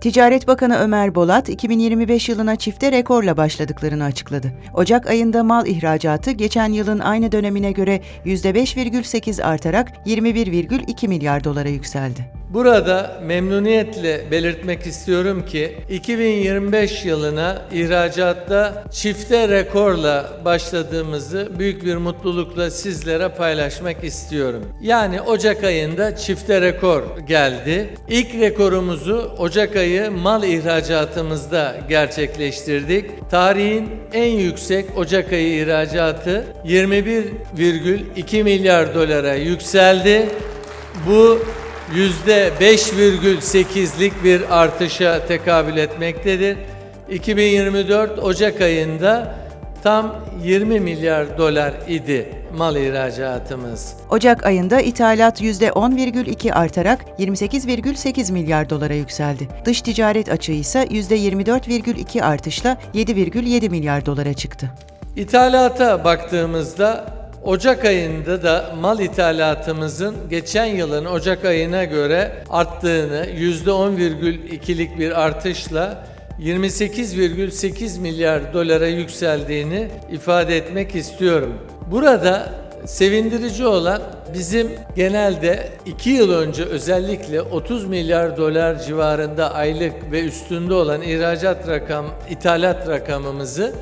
Ticaret Bakanı Ömer Bolat, 2025 yılına çifte rekorla başladıklarını açıkladı. Ocak ayında mal ihracatı geçen yılın aynı dönemine göre %5,8 artarak 21,2 milyar dolara yükseldi. Burada memnuniyetle belirtmek istiyorum ki 2025 yılına ihracatta çifte rekorla başladığımızı büyük bir mutlulukla sizlere paylaşmak istiyorum. Yani Ocak ayında çifte rekor geldi. İlk rekorumuzu Ocak ayı mal ihracatımızda gerçekleştirdik. Tarihin en yüksek Ocak ayı ihracatı 21,2 milyar dolara yükseldi. Bu %5,8'lik bir artışa tekabül etmektedir. 2024 Ocak ayında tam 20 milyar dolar idi mal ihracatımız. Ocak ayında ithalat %10,2 artarak 28,8 milyar dolara yükseldi. Dış ticaret açığı ise %24,2 artışla 7,7 milyar dolara çıktı. İthalata baktığımızda Ocak ayında da mal ithalatımızın geçen yılın Ocak ayına göre arttığını %10,2'lik bir artışla 28,8 milyar dolara yükseldiğini ifade etmek istiyorum. Burada sevindirici olan bizim genelde 2 yıl önce özellikle 30 milyar dolar civarında aylık ve üstünde olan ihracat rakam, ithalat rakamımızı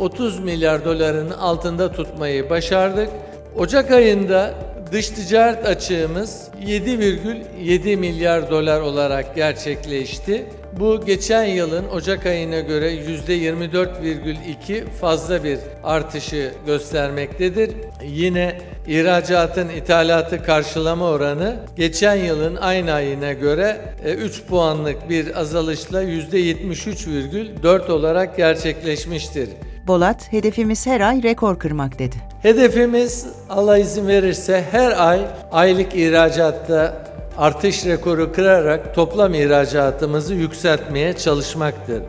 30 milyar doların altında tutmayı başardık. Ocak ayında dış ticaret açığımız 7,7 milyar dolar olarak gerçekleşti. Bu geçen yılın Ocak ayına göre %24,2 fazla bir artışı göstermektedir. Yine ihracatın ithalatı karşılama oranı geçen yılın aynı ayına göre e, 3 puanlık bir azalışla %73,4 olarak gerçekleşmiştir. Bolat, hedefimiz her ay rekor kırmak dedi. Hedefimiz Allah izin verirse her ay aylık ihracatta artış rekoru kırarak toplam ihracatımızı yükseltmeye çalışmaktır.